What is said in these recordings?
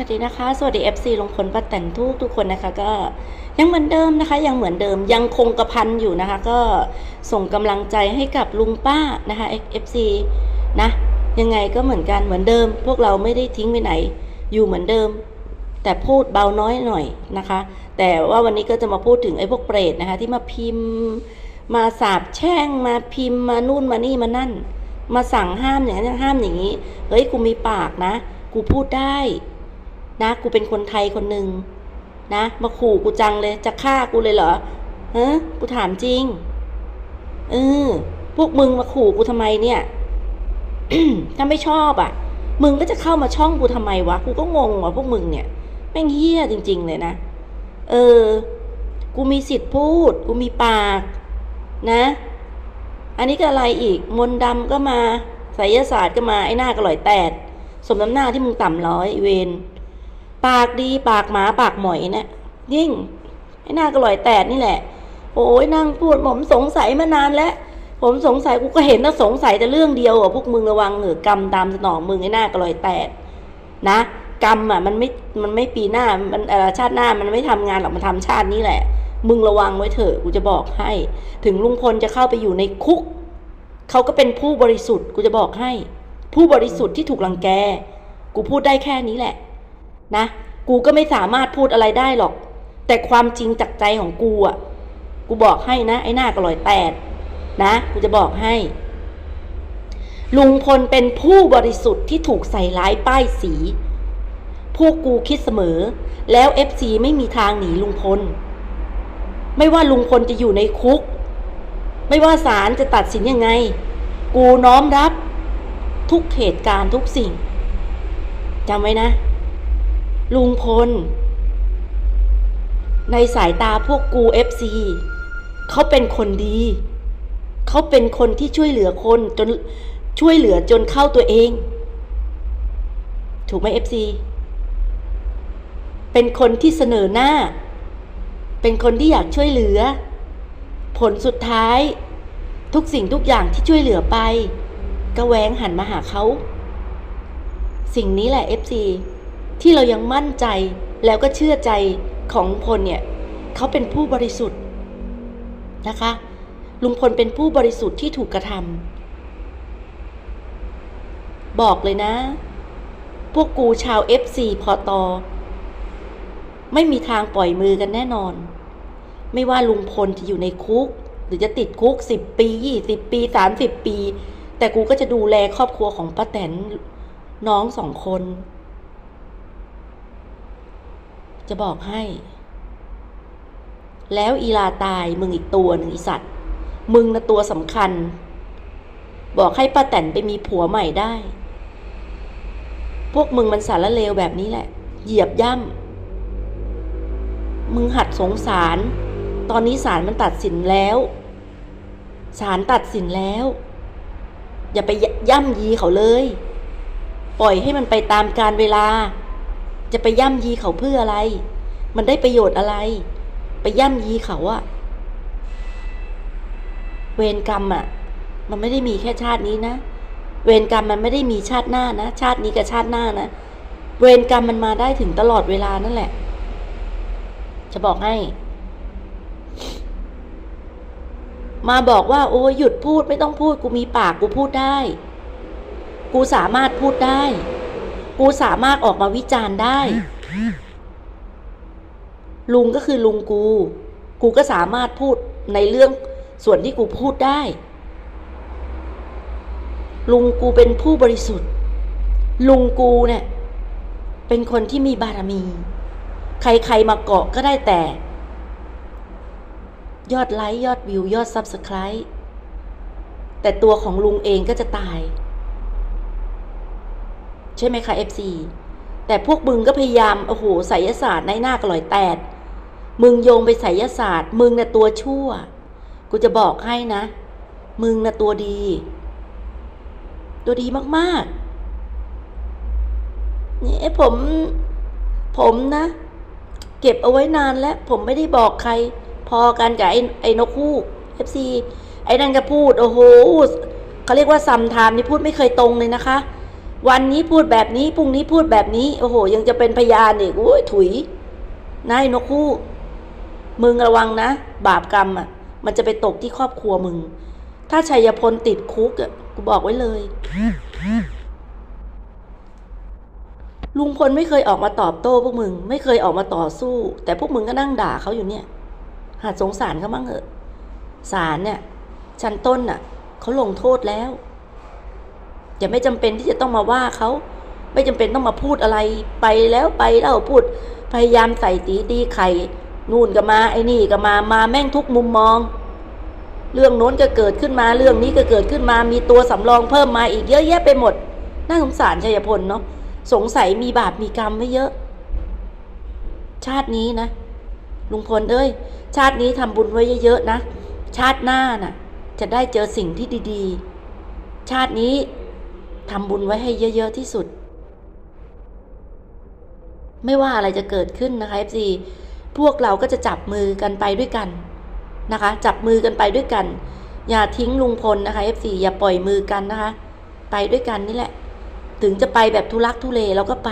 สวัสดีนะคะ สวัสดี FC ลงพลป้าแต่งทุกทุกคนนะคะ ก็ยังเหมือนเดิมนะคะ ยังเหมือนเดิมยังคงกระพันอยู่นะคะ ก็ส่งกำลังใจให้กับลุงป้านะคะ FC นะยังไงก็เหมือนกันเหมือนเดิม พวกเราไม่ได้ทิ้งไปไหน อยู่เหมือนเดิม แต่พูดเบาน้อยหน่อยนะคะ แต่ว่าวันนี้ก็จะมาพูดถึงไอ้พวกเปรตนะคะ ที่มาพิมพ์ มาสาบแช่งมาพิมพ์มานู่นมานี่มานั่น มาสั่งห้ามอย่างนั้นห้ามอย่างนี้เฮ้ยกูมีปากนะ กูพูดได้ นะกูเป็นคนไทยคนหนึ่งนะมาขู่กูจังเลยจะฆ่ากูเลยเหรอฮะกูถามจริงเออพวกมึงมาขู่กูทำไมเนี่ยถ้าไม่ชอบอะ มึงก็จะเข้ามาช่องกูทำไมวะกูก็งงว่ะพวกมึงเนี่ยแม่งเฮี้ยจริง ๆ เลยนะเออ กูมีสิทธิ์พูด กูมีปาก นะ อันนี้ก็อะไรอีก มนต์ดำก็มาไสยศาสตร์ก็มาไอ้หน้ากระหล่อยแตดสมน้ำหน้าที่มึงต่ำร้อยเวน ปากดีปากหมาปากหมอยเนี่ยยิ่งไอ้หน้ากระลอยแตดนี่แหละ โอ้ยนั่งพูดผมสงสัยมานานแล้ว ผมสงสัยกูก็เห็นนะสงสัยแต่เรื่องเดียวอะพวกมึงระวังเหนือกรรมตามสนองมึงไอ้หน้ากระลอยแตดนะกรรมอะมันไม่มันไม่ปีหน้ามันเอ่อชาติหน้ามันไม่ทำงานหรอกมันทำชาตินี้แหละ มึงระวังไว้เถอะกูจะบอกให้ ถึงลุงพลจะเข้าไปอยู่ในคุกเขาก็เป็นผู้บริสุทธิ์กูจะบอกให้ ผู้บริสุทธิ์ที่ถูกลังแก กูพูดได้แค่นี้แหละ นะ กูก็ไม่สามารถพูดอะไรได้หรอก แต่ความจริงจากใจของกูอะ กูบอกให้นะ ไอ้หน้ากระลอยแตดนะ กูจะบอกให้ ลุงพลเป็นผู้บริสุทธิ์ที่ถูกใส่ร้ายป้ายสี พวกกูคิดเสมอ แล้วเอฟซีไม่มีทางหนีลุงพล ไม่ว่าลุงพลจะอยู่ในคุก ไม่ว่าศาลจะตัดสินยังไง กูน้อมรับ ทุกเหตุการณ์ทุกสิ่งจำไว้นะ ลุงพล ในสายตาพวกกูเอฟซีเขาเป็นคนดี เขาเป็นคนที่ช่วยเหลือคนจนช่วยเหลือจนเข้าตัวเอง ถูกไหมเอฟซีเป็นคนที่เสนอหน้า เป็นคนที่อยากช่วยเหลือ ผลสุดท้าย ทุกสิ่งทุกอย่างที่ช่วยเหลือไป ก็แหวงหันมาหาเขา สิ่งนี้แหละ FC ที่เรายังมั่นใจแล้วก็เชื่อใจของลุงพลเนี่ยเขาเป็นผู้บริสุทธิ์นะคะ ลุงพลเป็นผู้บริสุทธิ์ที่ถูกกระทำบอกเลยนะ พวกกูชาว FC พอตอไม่มีทางปล่อยมือกันแน่นอน ไม่ว่าลุงพลจะอยู่ในคุก หรือจะติดคุกสิบปียี่สิบปีสามสิบปี แต่กูก็จะดูแลครอบครัวของป้าแตนน้องสองคน จะบอกให้ แล้วอีลาตายมึงอีกตัวหนึ่งอีสัตว์ มึงนะตัวสำคัญ บอกให้ป้าแตนไปมีผัวใหม่ได้ พวกมึงมันสารเลวแบบนี้แหละ เหยียบย่ำมึงหัดสงสาร ตอนนี้ศาลมันตัดสินแล้วศาลตัดสินแล้ว อย่าไปย่ำยีเขาเลย ปล่อยให้มันไปตามการเวลา จะไปย่ำยีเขาเพื่ออะไร มันได้ประโยชน์อะไร ไปย่ำยีเขาอะเวรกรรมอะมันไม่ได้มีแค่ชาตินี้นะ เวรกรรมมันไม่ได้มีชาติหน้านะ ชาตินี้กับชาติหน้านะ เวรกรรมมันมาได้ถึงตลอดเวลานั่นแหละ จะบอกให้ มาบอกว่า โอ้ยหยุดพูดไม่ต้องพูด กูมีปากกูพูดได้ กูสามารถพูดได้ กูสามารถออกมาวิจารณ์ได้ ลุงก็คือลุงกู กูก็สามารถพูดในเรื่องส่วนที่กูพูดได้ ลุงกูเป็นผู้บริสุทธิ์ ลุงกูเนี่ย เป็นคนที่มีบารมี ใครๆมาเกาะก็ได้แต่ ยอดไลค์ยอดวิวยอดซับสไคร b ์แต่ตัวของลุงเองก็จะตาย ใช่ไหมคะ FC แต่พวกมึงก็พยายามโอ้โหไสยศาสตร์ในหน้ากลอยแตดมึงโยงไปไสยศาสตร์ มึงน่ะตัวชั่ว กูจะบอกให้นะ มึงน่ะตัวดี ตัวดีมากๆนี่ผม ผมนะ เก็บเอาไว้นานแล้ว ผมไม่ได้บอกใคร พอกันกับไอ้ไอ้นกฮูก FC ไอ้นั่นก็พูด โอ้โหเขาเรียกว่าซัมไทม์นี่พูดไม่เคยตรงเลยนะคะ วันนี้พูดแบบนี้พรุ่งนี้พูดแบบนี้ โอ้โห ยังจะเป็นพยานอีกโอ้ยถุยนายนกคู่ มึงระวังนะ บาปกรรมอะ มันจะไปตกที่ครอบครัวมึง ถ้าชัยพลติดคุกอะกูบอกไว้เลย ลุงพลไม่เคยออกมาตอบโต้พวกมึง ไม่เคยออกมาต่อสู้ แต่พวกมึงก็นั่งด่าเขาอยู่เนี่ย หาสงสารเขาบ้างเถอะศาลเนี่ยชั้นต้นน่ะเขาลงโทษแล้ว อย่าไม่จำเป็นที่จะต้องมาว่าเขาไม่จำเป็นต้องมาพูดอะไรไปแล้วไปเล่าพูด พยายามใส่ตีตีไข่นู่นก็มาไอ้นี่ก็มามาแม่งทุกมุมมอง เรื่องโน้นก็เกิดขึ้นมาเรื่องนี้ก็เกิดขึ้นมามีตัวสำรองเพิ่มมาอีกเยอะแยะไปหมดน่าสงสารชัยพลเนาะสงสัยมีบาปมีกรรมไว้เยอะ ชาตินี้นะลุงพลเอ้ย ชาตินี้ทำบุญไว้เยอะๆนะ ชาติหน้าน่ะ จะได้เจอสิ่งที่ดีๆ ชาตินี้ ทำบุญไว้ให้เยอะๆที่สุด ไม่ว่าอะไรจะเกิดขึ้นนะคะ FC พวกเราก็จะจับมือกันไปด้วยกันนะคะ จับมือกันไปด้วยกัน อย่าทิ้งลุงพลนะคะ FC อย่าปล่อยมือกันนะคะ ไปด้วยกันนี่แหละ ถึงจะไปแบบทุลักทุเลเราก็ไป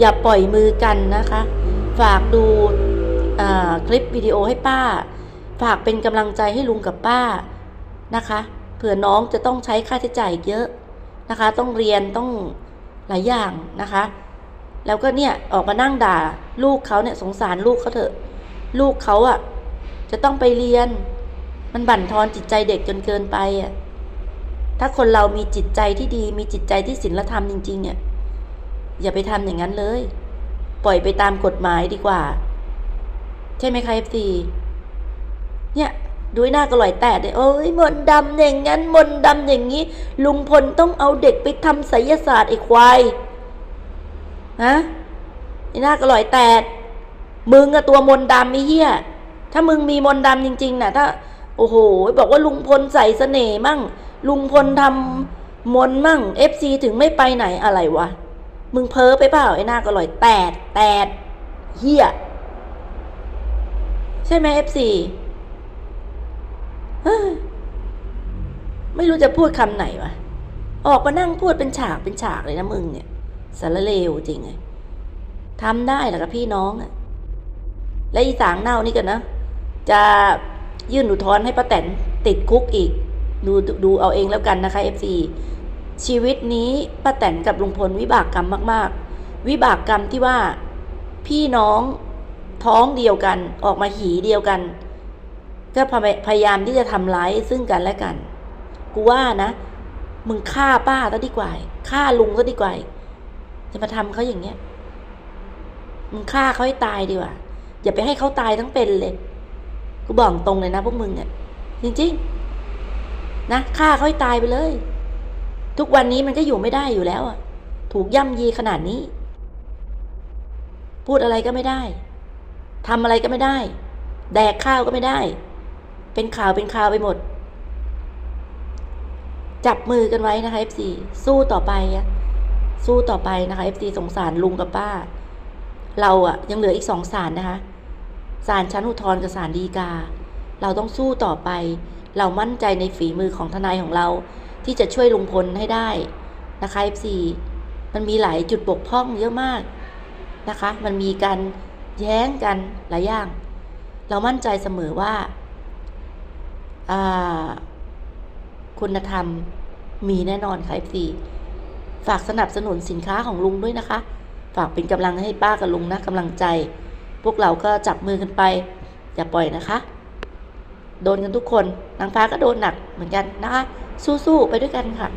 อย่าปล่อยมือกันนะคะ ฝากดูคลิปวิดีโอให้ป้า ฝากเป็นกำลังใจให้ลุงกับป้านะคะ เผื่อน้องจะต้องใช้ค่าใช้จ่ายเยอะ นะคะ ต้องเรียนต้องหลายอย่างนะคะ แล้วก็เนี่ยออกมานั่งด่า ลูกเขาเนี่ยสงสารลูกเขาเถอะ ลูกเขาอะ่ะ จะต้องไปเรียน มันบั่นทอนจิตใจเด็กจนเกินไปอะ่ะถ้าคนเรามีจิตใจที่ดีมีจิตใจที่ศีลธรรมจริง ๆ เนี่ย อย่าไปทำอย่างนั้นเลย ปล่อยไปตามกฎหมายดีกว่า ใช่ไหมคะเอฟซีเนี่ย ดูหน้ากระลอยแตดเลยโอ้ยมนดำอย่างนั้นมนดำอย่างนี้ ลุงพลต้องเอาเด็กไปทำไสยศาสตร์ไอ้ควายฮะไอ้หน้ากระลอยแตดมึงอะตัวมนดำไอ้เหี้ยถ้ามึงมีมนดำจริง ๆน่ะถ้า โอ้โห บอกว่าลุงพลใส่เสน่ห์มั่ง ลุงพลทำมนมั่งเอฟซีถึงไม่ไปไหนอะไรวะมึงเพ้อไปเปล่าไอ้หน้ากระลอยแตดแตดเหี้ยใช่ไหมเอฟซี ไม่รู้จะพูดคำไหนวะ ออกมานั่งพูดเป็นฉากเป็นฉากเลยนะมึงเนี่ยสารเลวจริงไงทำได้เหรอกับพี่น้องอะและอีสางเน่านี่กันนะ จะยื่นอุทธรณ์ให้ป้าแตนติดคุกอีก ดูดูเอาเองแล้วกันนะคะเอฟซีชีวิตนี้ป้าแตนกับลุงพลวิบากกรรมมาก ๆ วิบากกรรมที่ว่าพี่น้องท้องเดียวกันออกมาหีเดียวกัน ก็พยายามที่จะทำร้ายซึ่งกันและกัน กูว่านะ มึงฆ่าป้าซะดีกว่าฆ่าลุงซะดีกว่าจะมาทำเขาอย่างเงี้ย มึงฆ่าเขาให้ตายดีกว่า อย่าไปให้เขาตายทั้งเป็นเลย กูบอกตรงเลยนะพวกมึงเนี่ยจริงๆ นะฆ่าเขาให้ตายไปเลย ทุกวันนี้มันก็อยู่ไม่ได้อยู่แล้วอะ ถูกย่ำยีขนาดนี้ พูดอะไรก็ไม่ได้ทำอะไรก็ไม่ได้ แดกข้าวก็ไม่ได้ เป็นข่าวเป็นข่าวไปหมด จับมือกันไว้นะคะ FC สู้ต่อไปอะสู้ต่อไปนะคะ FC สงสารลุงกับป้า เราอะยังเหลืออีกสองศาลนะคะศาลชั้นอุทธรณ์กับศาลฎีกา เราต้องสู้ต่อไป เรามั่นใจในฝีมือของทนายของเรา ที่จะช่วยลุงพลให้ได้นะคะ FC มันมีหลายจุดบกพร่องเยอะมากนะคะ มันมีการแย้งกันหลายอย่าง เรามั่นใจเสมอว่า คุณธรรมมีแน่นอนค่ะ FC ฝากสนับสนุนสินค้าของลุงด้วยนะคะ ฝากเป็นกำลังให้ป้ากับลุงนะกำลังใจ พวกเราก็จับมือกันไป อย่าปล่อยนะคะ โดนกันทุกคนนางฟ้าก็โดนหนักเหมือนกันนะคะ สู้ๆไปด้วยกันค่ะ